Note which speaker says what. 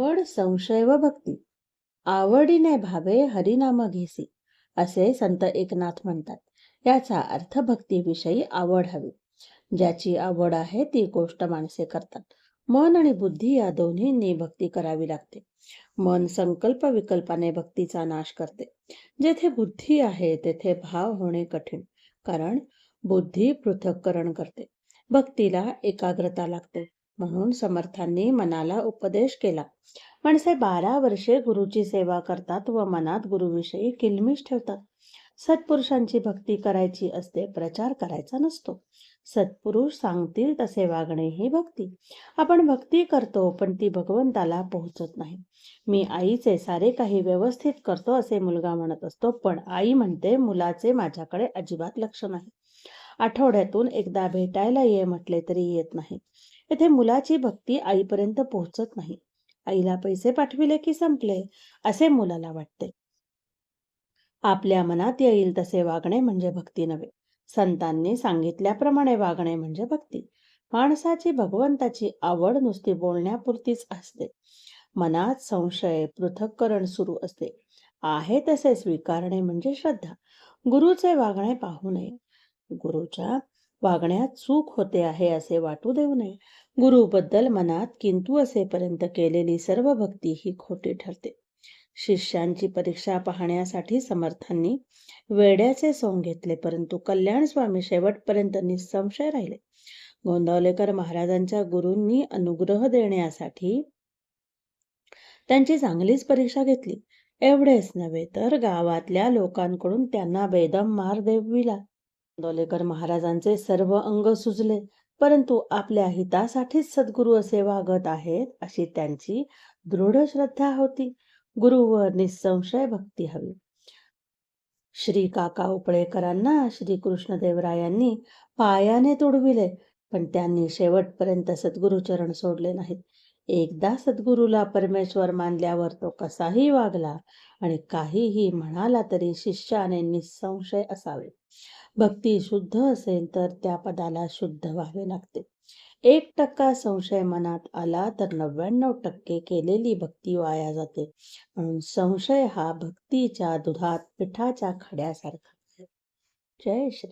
Speaker 1: पण संशय व भक्ती. आवडीने भावे हरिनाम घेसी असे संत एकनाथ म्हणतात. याचा अर्थ भक्तीविषयी आवड हवी. ज्याची आवड आहे ती गोष्ट माणसे करतात. मन आणि बुद्धी या दोन्हींनी भक्ती करावी लागते. मन संकल्प विकल्पाने भक्तीचा नाश करते. जेथे बुद्धी आहे तेथे भाव होणे कठीण कारण बुद्धी पृथक्करण करते. भक्तीला एकाग्रता लागते. म्हणून समर्थांनी मनाला उपदेश केला. माणसे बारा वर्षे गुरुची सेवा करतात व मनात गुरुविषयी किलमिश ठेवतात. सत्पुरुषांची भक्ती करायची असते प्रचार करायचा नसतो. सत्पुरुष सांगतील तसे वागणे ही भक्ती. आपण भक्ती करतो पण ती भगवंताला पोहोचत नाही. मी आईचे सारे काही व्यवस्थित करतो असे मुलगा म्हणत असतो पण आई म्हणते मुलाचे माझ्याकडे अजिबात लक्ष नाही. आठवड्यातून एकदा भेटायला ये म्हटले तरी येत नाही. येथे मुलाची भक्ती आईपर्यंत पोहोचत नाही. आईला पैसे पाठविले की संपले असे मुलाला वाटते. आपल्या मनात येईल तसे वागणे म्हणजे भक्ती नव्हे. संतांनी सांगितल्याप्रमाणे वागणे म्हणजे भक्ती. माणसाची भगवंताची आवड नुसती बोलण्यापुरतीच असते. मनात संशय पृथक्करण सुरू असते. आहे तसे स्वीकारणे म्हणजे श्रद्धा. गुरुचे वागणे पाहू नये. गुरुच्या वागण्यात चूक होते आहे असे वाटू देऊ नये. गुरुबद्दल मनात किंतु असेपर्यंत केलेली सर्व भक्ती ही खोटी ठरते. शिष्यांची परीक्षा पाहण्यासाठी समर्थांनी वेड्याचे सोंग घेतले परंतु कल्याण स्वामी शेवटपर्यंत निसंशय राहिले. गोंदवलेकर महाराजांच्या गुरूंनी अनुग्रह देण्यासाठी त्यांची चांगलीच परीक्षा घेतली. एवढेच नव्हे तर गावातल्या लोकांकडून त्यांना बेदम मार देविला. दोलेकर महाराजांचे सर्व अंग सुजले परंतु आपल्या हितासाठीच सद्गुरू असे वागत आहेत अशी त्यांची दृढ श्रद्धा होती. गुरुवर निसंशय भक्ती हवी. श्री काका उपळेकरांना श्री कृष्णदेवरायांनी पायाने तुडविले पण त्यांनी शेवटपर्यंत सद्गुरुचरण सोडले नाहीत. एकदा सद्गुरूला परमेश्वर मानल्यावर तो कसाही वागला आणि काहीही म्हणाला तरी शिष्याने निसंशय असावे. भक्ती शुद्ध असेल तर त्या पदाला शुद्ध व्हावे लागते. एक टक्का संशय मनात आला तर नव्याण्णव टक्के केलेली भक्ती वाया जाते. म्हणून संशय हा भक्तीच्या दुधात पिठाच्या खड्यासारखा आहे. जय श्री